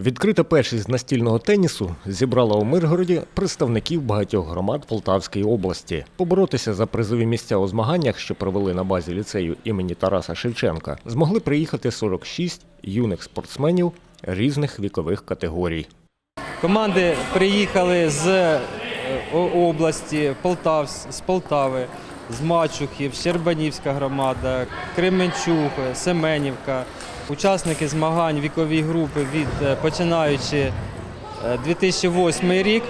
Відкрита першість настільного тенісу зібрала у Миргороді представників багатьох громад Полтавської області. Поборотися за призові місця у змаганнях, що провели на базі ліцею імені Тараса Шевченка, змогли приїхати 46 юних спортсменів різних вікових категорій. Команди приїхали з е, області, Полтавс, з Полтави, з Мачухів, Щербанівська громада, Кременчуг, Семенівка. Учасники змагань вікові групи від е, починаючи е, 2008 рік,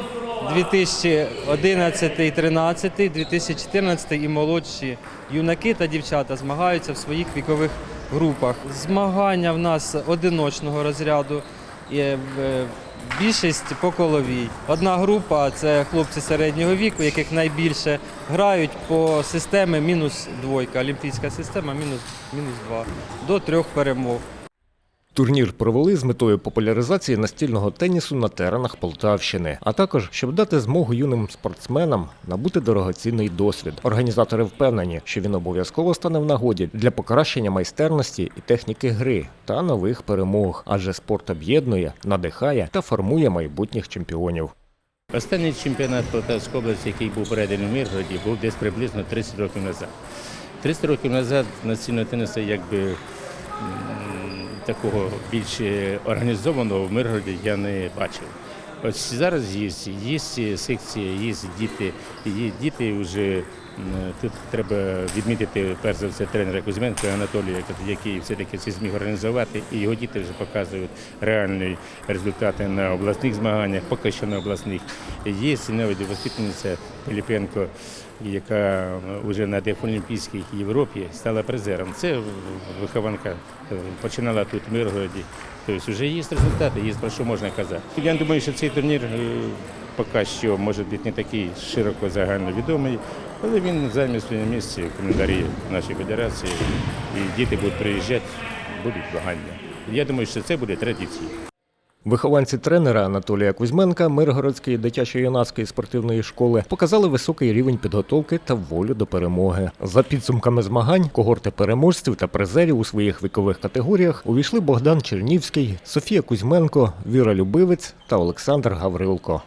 2011, 2013, 2014 і молодші юнаки та дівчата змагаються в своїх вікових групах. Змагання в нас одиночного розряду. Більшість по коловій. Одна група це хлопці середнього віку, яких найбільше грають по системі мінус двойка. Олімпійська система мінус, мінус два до трьох перемог. Турнір провели з метою популяризації настільного тенісу на теренах Полтавщини, а також щоб дати змогу юним спортсменам набути дорогоцінний досвід. Організатори впевнені, що він обов'язково стане в нагоді для покращення майстерності і техніки гри та нових перемог, адже спорт об'єднує, надихає та формує майбутніх чемпіонів. Останній чемпіонат Полтавської області, який був проведений в Миргороді, був десь приблизно 30 років назад. 30 років назад настільного тенісу якби такого більш організованого в Миргороді я не бачив. Ось зараз є, є секція, є діти, є діти вже тут треба відмітити перш за все тренера Кузьменка Анатолія, який все-таки це зміг організувати, і його діти вже показують реальні результати на обласних змаганнях, поки що на обласних. Є навіть воспитаниця Пилипенко, яка вже на Дефолімпійській Європі стала призером. Це вихованка е, починала тут в Миргороді. Тобто вже є результати, є про що можна казати. Я думаю, що цей турнір е, поки що може бути не такий широко загальновідомий, але він займе своє місце в календарі нашої федерації. І діти будуть приїжджати, будуть змагання. Я думаю, що це буде традицією. Вихованці тренера Анатолія Кузьменка Миргородської дитячо-юнацької спортивної школи показали високий рівень підготовки та волю до перемоги. За підсумками змагань, когорти переможців та призерів у своїх вікових категоріях увійшли Богдан Чернівський, Софія Кузьменко, Віра Любивець та Олександр Гаврилко.